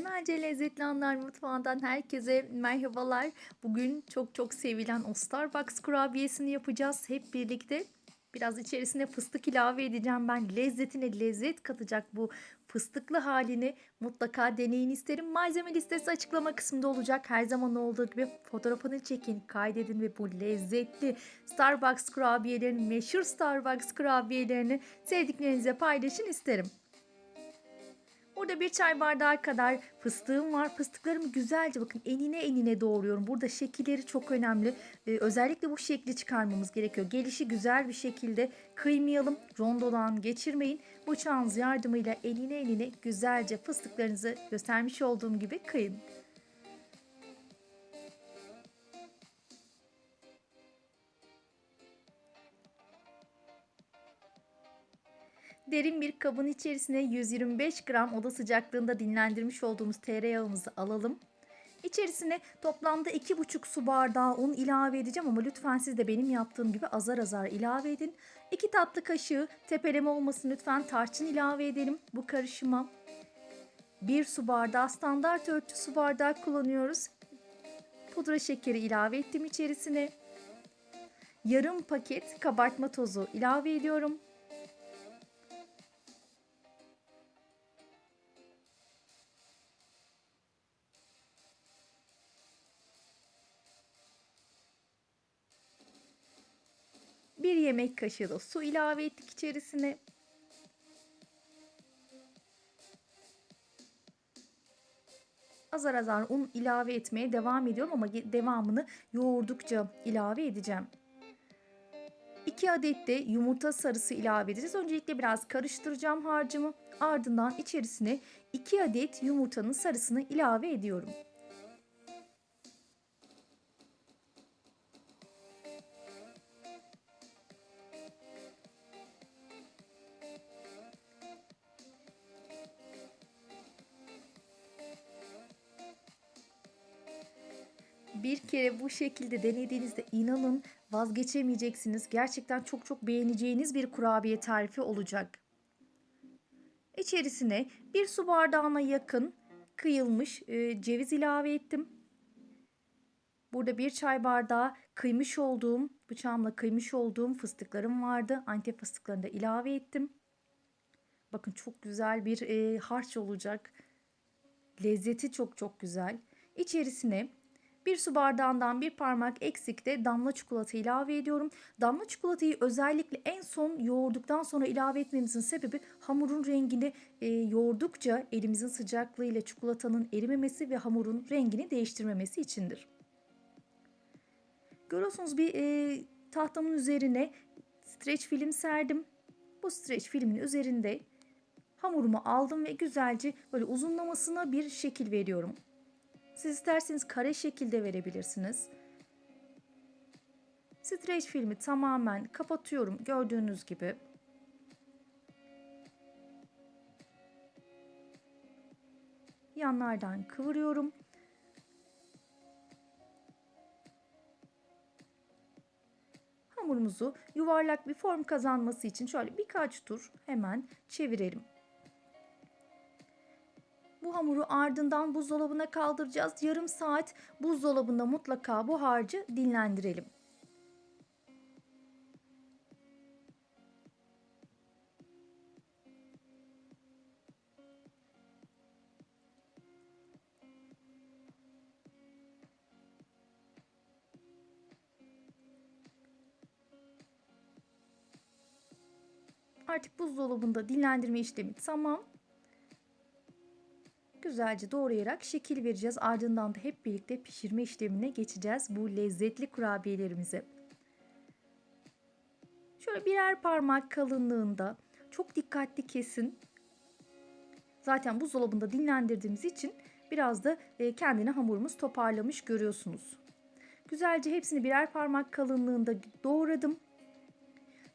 Memelce Lezzetli Anlar Mutfağı'ndan herkese merhabalar. Bugün çok çok sevilen o Starbucks kurabiyesini yapacağız hep birlikte. Biraz içerisine fıstık ilave edeceğim ben. Lezzetine lezzet katacak bu fıstıklı halini mutlaka deneyin isterim. Malzeme listesi açıklama kısmında olacak. Her zaman olduğu gibi fotoğrafını çekin, kaydedin ve bu lezzetli Starbucks kurabiyelerini, meşhur Starbucks kurabiyelerini sevdiklerinize paylaşın isterim. Burada bir çay bardağı kadar fıstığım var. Fıstıklarımı güzelce bakın enine enine doğruyorum. Burada şekilleri çok önemli. Ee, özellikle bu şekli çıkarmamız gerekiyor. Gelişi güzel bir şekilde kıymayalım. Rondodan geçirmeyin. Bıçağınız yardımıyla enine enine güzelce fıstıklarınızı göstermiş olduğum gibi kıyın. Derin bir kabın içerisine 125 gram oda sıcaklığında dinlendirmiş olduğumuz tereyağımızı alalım. İçerisine toplamda 2,5 su bardağı un ilave edeceğim ama lütfen siz de benim yaptığım gibi azar azar ilave edin. 2 tatlı kaşığı tepeleme olmasın lütfen tarçın ilave edelim bu karışıma. 1 su bardağı standart ölçü su bardağı kullanıyoruz. Pudra şekeri ilave ettim içerisine. Yarım paket kabartma tozu ilave ediyorum. Bir yemek kaşığı da su ilave ettik içerisine. Azar azar un ilave etmeye devam ediyorum ama devamını yoğurdukça ilave edeceğim. 2 adet de yumurta sarısı ilave edeceğiz. Öncelikle biraz karıştıracağım harcımı. Ardından içerisine 2 adet yumurtanın sarısını ilave ediyorum. Bir kere bu şekilde denediğinizde inanın vazgeçemeyeceksiniz. Gerçekten çok çok beğeneceğiniz bir kurabiye tarifi olacak. İçerisine bir su bardağına yakın kıyılmış e, ceviz ilave ettim. Burada bir çay bardağı kıymış olduğum, bıçağımla kıymış olduğum fıstıklarım vardı. Antep fıstıklarını da ilave ettim. Bakın çok güzel bir e, harç olacak. Lezzeti çok çok güzel. İçerisine bir su bardağından bir parmak eksik de damla çikolata ilave ediyorum. Damla çikolatayı özellikle en son yoğurduktan sonra ilave etmemizin sebebi hamurun rengini e, yoğurdukça elimizin sıcaklığıyla çikolatanın erimemesi ve hamurun rengini değiştirmemesi içindir. Görüyorsunuz bir e, tahtamın üzerine streç film serdim. Bu streç filmin üzerinde hamurumu aldım ve güzelce böyle uzunlamasına bir şekil veriyorum. Siz isterseniz kare şekilde verebilirsiniz. Streç filmi tamamen kapatıyorum gördüğünüz gibi. Yanlardan kıvırıyorum. Hamurumuzu yuvarlak bir form kazanması için şöyle birkaç tur hemen çevirelim. Bu hamuru ardından buzdolabına kaldıracağız. Yarım saat buzdolabında mutlaka bu harcı dinlendirelim. Artık buzdolabında dinlendirme işlemi tamam güzelce doğrayarak şekil vereceğiz. Ardından da hep birlikte pişirme işlemine geçeceğiz bu lezzetli kurabiyelerimizi. Şöyle birer parmak kalınlığında çok dikkatli kesin. Zaten buzdolabında dinlendirdiğimiz için biraz da e, kendini hamurumuz toparlamış görüyorsunuz. Güzelce hepsini birer parmak kalınlığında doğradım.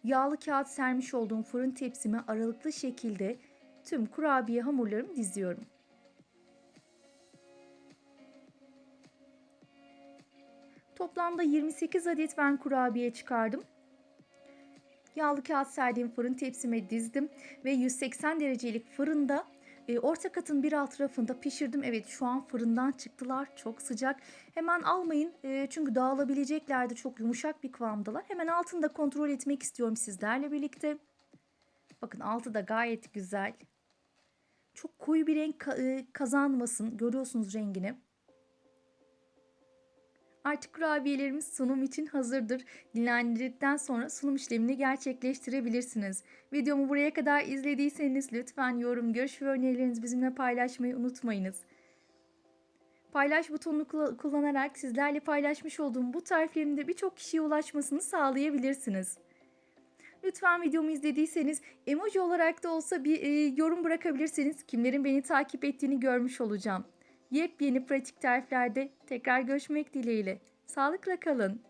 Yağlı kağıt sermiş olduğum fırın tepsime aralıklı şekilde tüm kurabiye hamurlarımı diziyorum. Toplamda 28 adet ben kurabiye çıkardım. Yağlı kağıt serdiğim fırın tepsime dizdim ve 180 derecelik fırında E, orta katın bir alt rafında pişirdim. Evet şu an fırından çıktılar. Çok sıcak. Hemen almayın e, çünkü dağılabileceklerdi. Çok yumuşak bir kıvamdalar. Hemen altını da kontrol etmek istiyorum sizlerle birlikte. Bakın altı da gayet güzel. Çok koyu bir renk e, kazanmasın. Görüyorsunuz rengini. Artık kurabiyelerimiz sunum için hazırdır. Dinlendirdikten sonra sunum işlemini gerçekleştirebilirsiniz. Videomu buraya kadar izlediyseniz lütfen yorum, görüş ve önerilerinizi bizimle paylaşmayı unutmayınız. Paylaş butonunu kullanarak sizlerle paylaşmış olduğum bu tariflerin de birçok kişiye ulaşmasını sağlayabilirsiniz. Lütfen videomu izlediyseniz emoji olarak da olsa bir e, yorum bırakabilirsiniz. Kimlerin beni takip ettiğini görmüş olacağım. Yepyeni pratik tariflerde tekrar görüşmek dileğiyle. Sağlıkla kalın.